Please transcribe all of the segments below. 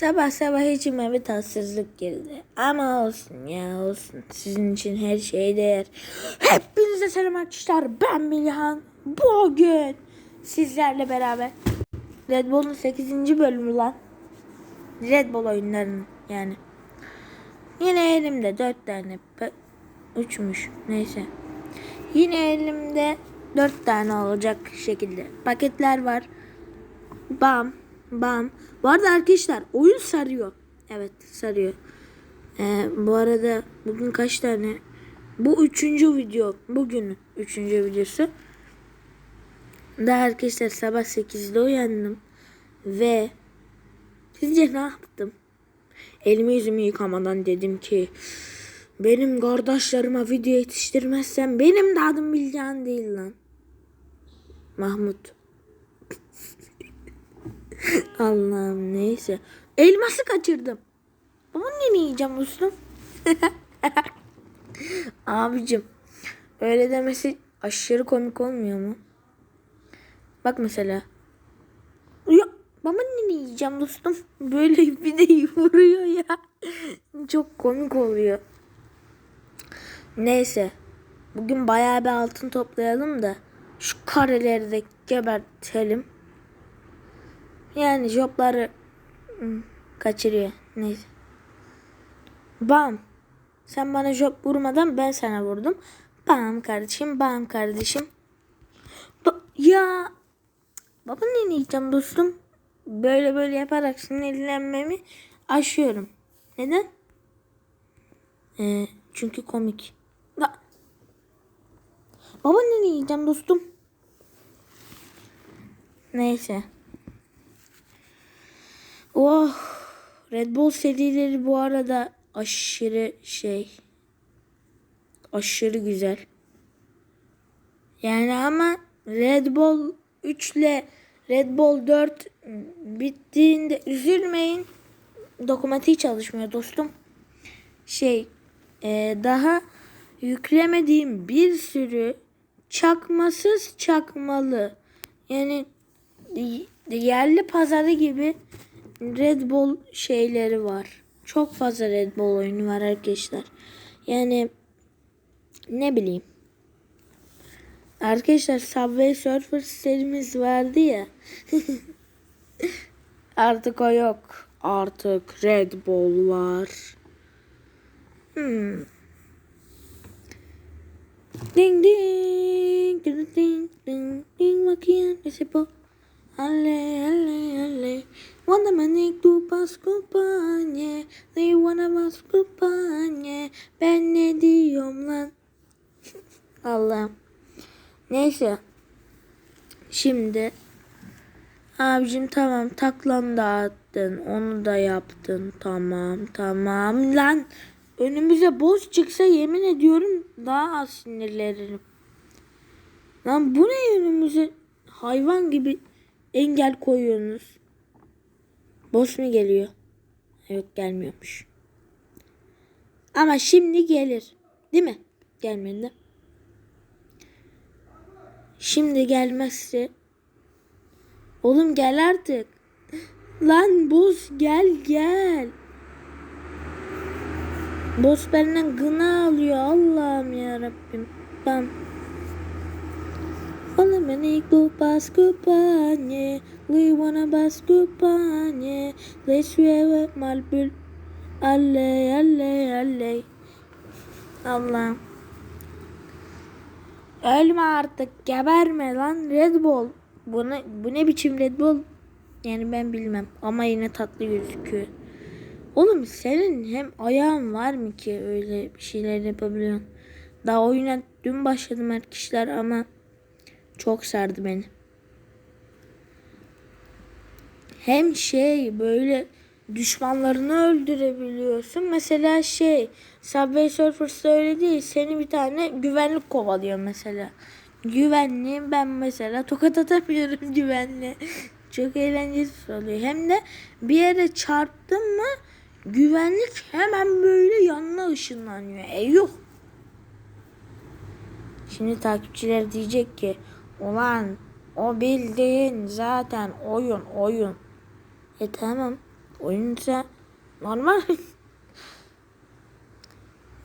Sabah sabah içime bir tatsızlık girdi. Ama olsun ya olsun. Sizin için her şey değer. Hepinize selam arkadaşlar. Ben Milhan. Bugün sizlerle beraber Red Bull'un 8. bölümü lan. Red Bull oyunlarının yani. Yine elimde 4 tane. 3'müş neyse. Yine elimde 4 tane olacak şekilde paketler var. Bam bam. Bu arada arkadaşlar oyun sarıyor. Evet sarıyor. Ee, bu arada bugün kaç tane? Bu üçüncü video. Bugün üçüncü videosu. Daha arkadaşlar sabah 8'de uyandım. Ve sizce ne yaptım? Elimi yüzümü yıkamadan dedim ki benim kardeşlerime video yetiştirmezsem benim de adım Bilgehan değil lan. Mahmut. Allah'ım neyse. Elması kaçırdım. Ama ne yiyeceğim ustum? Abicim öyle demesi aşırı komik olmuyor mu? Bak mesela. Ya baba ne yiyeceğim dostum? Böyle bir de vuruyor ya. Çok komik oluyor. Neyse. Bugün bayağı bir altın toplayalım da şu kareleri de gebertelim. Yani jobları hmm, kaçırıyor. Neyse. Bam. Sen bana job vurmadan ben sana vurdum. Bam kardeşim, bam kardeşim. Ba ya baba ne diyeceğim dostum? Böyle böyle yaparak sinirlenmemi aşıyorum. Neden? Ee, çünkü komik. Ba baba ne diyeceğim dostum? Neyse. Oh. Red Bull serileri bu arada aşırı şey. Aşırı güzel. Yani ama Red Bull 3 ile Red Bull 4 bittiğinde üzülmeyin. Dokumatiği çalışmıyor dostum. Şey e, daha yüklemediğim bir sürü çakmasız çakmalı yani yerli pazarı gibi Red Bull şeyleri var. Çok fazla Red Bull oyunu var arkadaşlar. Yani ne bileyim. Arkadaşlar Subway Surfers serimiz vardı ya. Artık o yok. Artık Red Bull var. Hmm. Ding ding ding ding ding ding bakayım nesi bu? Ale ale ale. Wanna manik tu pas kupanye. They wanna bas kupanye. Ben ne diyorum lan? Allah'ım. Neyse. Şimdi abicim tamam taklan da attın. Onu da yaptın. Tamam tamam lan. Önümüze boz çıksa yemin ediyorum daha az sinirlenirim. Lan bu ne önümüze hayvan gibi engel koyuyorsunuz. Boss mu geliyor? Yok gelmiyormuş. Ama şimdi gelir. Değil mi? Gelmedi. Şimdi gelmezse Oğlum gel artık. Lan boss gel gel. Boss benden gına alıyor Allah'ım ya Rabbim. Bam. We wanna baskupanye Let's wear malbül Alley alley alley Allah'ım. Ölme artık geberme lan. Red Bull. Bu ne, bu ne biçim Red Bull? Yani ben bilmem ama yine tatlı gözüküyor. Oğlum senin hem ayağın var mı ki öyle bir şeyler yapabiliyorsun? Daha oyuna dün başladım arkadaşlar ama çok sardı beni. Hem şey böyle düşmanlarını öldürebiliyorsun. Mesela şey Subway Surfers'ta öyle değil. Seni bir tane güvenlik kovalıyor mesela. Güvenliğim ben mesela tokat atamıyorum güvenli. Çok eğlenceli oluyor. Hem de bir yere çarptım mı güvenlik hemen böyle yanına ışınlanıyor. E yok. Şimdi takipçiler diyecek ki Ulan o bildiğin zaten oyun oyun. E tamam Oyunsa normal.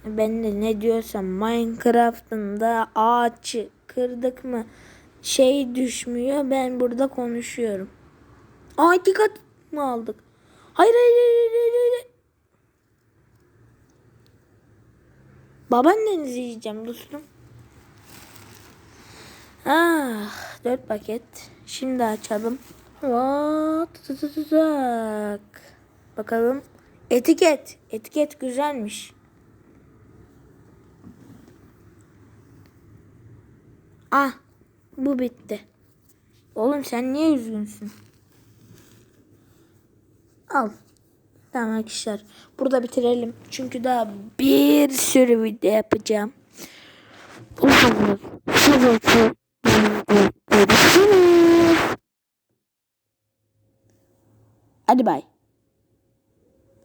ben de ne diyorsam Minecraft'ın da ağaç kırdık mı şey düşmüyor. Ben burada konuşuyorum. Aa iki kat mı aldık? Hayır hayır hayır hayır. hayır. Babaannenizi yiyeceğim dostum. Ah, dört paket. Şimdi açalım. What? Bakalım. Etiket. Etiket güzelmiş. Ah, bu bitti. Oğlum sen niye üzgünsün? Al. Tamam arkadaşlar. Burada bitirelim. Çünkü daha bir sürü video yapacağım. Hadi bay.